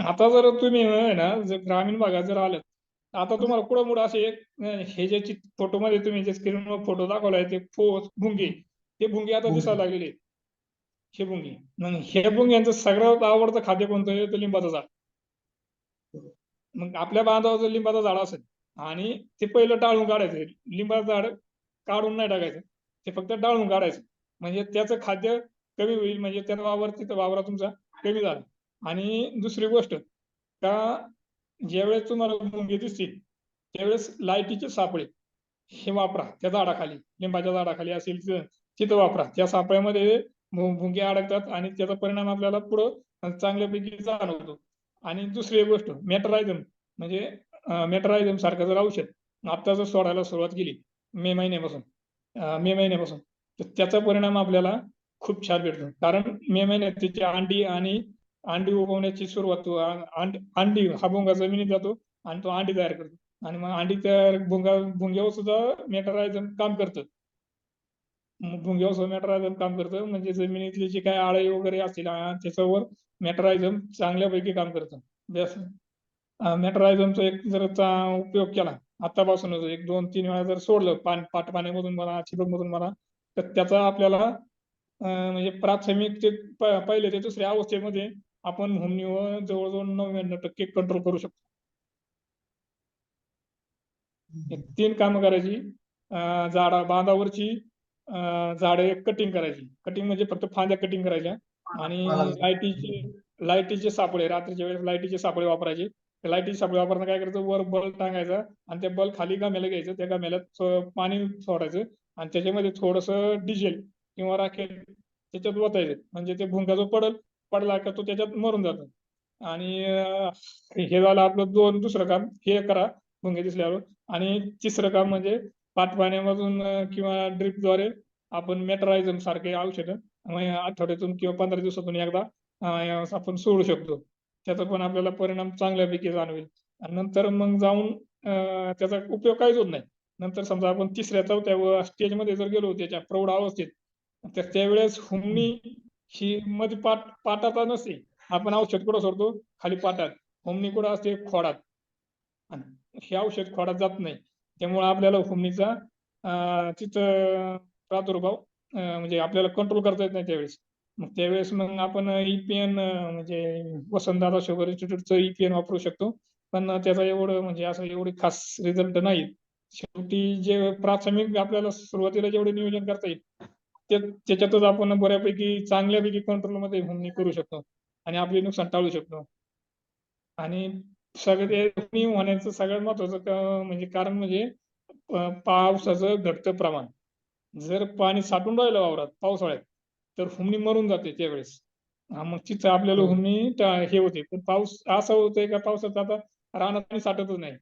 आता जर तुम्ही आहे ना जर ग्रामीण भागात जर आलात आता तुम्हाला कुठं मुडं असे हे जे फोटो मध्ये तुम्ही जे स्क्रीनवर फोटो दाखवलाय ते भुंगे ते भुंगे आता दिसायला लागलेले. हे भुंगे. मग हे भुंग्यांचं सगळ्यात आवडतं खाद्य कोणतं आहे? तर लिंबाचं झाड. मग आपल्या बांधावर लिंबाचं झाड असेल आणि ते पहिलं टाळून काढायचं लिंबाचं झाड काढून नाही टाकायचं ते फक्त टाळून काढायचं. म्हणजे त्याचं खाद्य कमी होईल म्हणजे त्याचा वावर तिथं वावरा तुमचा कमी झाला. आणि दुसरी गोष्ट का ज्यावेळेस तुम्हाला मुंगी दिसतील त्यावेळेस लाईटीचे सापळे हे वापरा त्या झाडाखाली लिंबाच्या झाडाखाली असेल तिथं वापरा. त्या सापळ्यामध्ये भुंगे अडकतात आणि त्याचा परिणाम आपल्याला पुढं चांगल्यापैकी जाणवतो. आणि दुसरी गोष्ट मेटरायझम म्हणजे मेटरायझम सारखं जर औषध आता जर सोडायला सुरुवात केली मे महिन्यापासून मे महिन्यापासून तर त्याचा परिणाम आपल्याला खूप छान भेटतो. कारण मे महिन्यात त्याची अंडी आणि अंडी उगवण्याची सुरुवात अंडी हा भुंगा जमिनीत जातो आणि तो अंडी तयार करतो. आणि मग अंडी तयार भुंगा भुंग्यावर सुद्धा मेटरायझम काम करतं. भुंग्यावर सुद्धा मेटरायझम काम करतं. म्हणजे जमिनीतली जी काही आळी वगैरे असतील त्याच्यावर मेटरायझम चांगल्यापैकी काम करतं. मेटरायझमचा एक जर चा- उपयोग केला. आतापासूनच एक दोन तीन वेळा जर सोडलं पान पाट पाण्यामधून म्हणा ठिबक मधून म्हणा तर त्याचा आपल्याला म्हणजे प्राथमिक ते पहिले ते दुसऱ्या अवस्थेमध्ये आपण हुमणीवर जवळजवळ नव्याण्णव टक्के कंट्रोल करू शकतो. तीन कामं करायची झाडा बांधावरची झाडे कटिंग करायची. कटिंग म्हणजे फक्त फांद्या कटिंग करायच्या. आणि लाईटीचे लाईटीचे सापळे रात्रीच्या वेळेस लाईटीचे सापळे वापरायचे. लाईटीचे सापळे वापरणं काय करायचं? वर बल्ब टांगायचा आणि त्या बल्ब खाली गम्याला घ्यायचं. त्या गम्याला पाणी सोडायचं आणि त्याच्यामध्ये थोडस डिझेल किंवा राखेल त्याच्यात ओतायचं. म्हणजे ते भुंगा जो पडल पडला का तो त्याच्यात मरून जातो. आणि हे झालं आपलं दोन दुसरं काम हे करा भुंगे दिसल्यावर. आणि तिसरं काम म्हणजे पाटपाण्यामधून किंवा ड्रिपद्वारे आपण मेट्रायझम सारखे औषधं आठवड्यातून किंवा पंधरा दिवसातून एकदा आपण सोडू शकतो. त्याचा पण आपल्याला परिणाम चांगल्यापैकी जाणवेल. आणि नंतर मग जाऊन त्याचा उपयोग काहीच होत नाही. नंतर समजा आपण तिसऱ्या चौथ्या स्टेजमध्ये जर गेलो त्याच्या प्रौढ अवस्थेत तर त्यावेळेस हुमणी ही मध्ये पाट पाटाचा नसते. आपण औषध कुठं सोडतो? खाली पाटात. होमणी कुठं असते? खोडात. आणि हे औषध खोडात जात नाही. त्यामुळे आपल्याला होमणीचा तिथं प्रादुर्भाव म्हणजे आपल्याला कंट्रोल करता येत नाही त्यावेळेस. मग त्यावेळेस मग आपण ईपीएन म्हणजे वसंतदादा शुगर इन्स्टिट्यूटचं ईपीएन वापरू शकतो. पण त्याचा एवढं म्हणजे असं एवढे खास रिझल्ट नाही शेवटी जे प्राथमिक आपल्याला सुरुवातीला जेवढे नियोजन करता येईल त्याच्यातच आपण बऱ्यापैकी चांगल्यापैकी कंट्रोलमध्ये हुमणी करू शकतो. आणि आपले नुकसान टाळू शकतो. आणि सगळे हुमणी होण्याचं सगळ्यात महत्वाचं म्हणजे कारण म्हणजे पावसाचं घटतं प्रमाण. जर पाणी साठून राहिलं वावरात पावसाळ्यात तर हुमणी मरून जाते त्यावेळेस. हा मग तिथं आपल्याला हो. हुमणी हे होते. पण पाऊस असं होतंय का पावसात आता रानात पाणी साठतच नाही.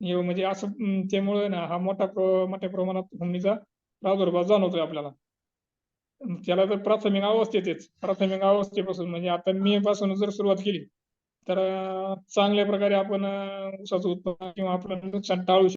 म्हणजे असं त्यामुळे ना हा मोठा मोठ्या प्रमाणात हुमणीचा प्रादुर्भाव जाणवतोय आपल्याला. त्याला तर प्राथमिक अवस्थेतच प्राथमिक अवस्थेपासून म्हणजे आता मे पासून जर सुरुवात केली तर चांगल्या प्रकारे आपण ऊसाचं उत्पादन किंवा आपलं नुकसान टाळू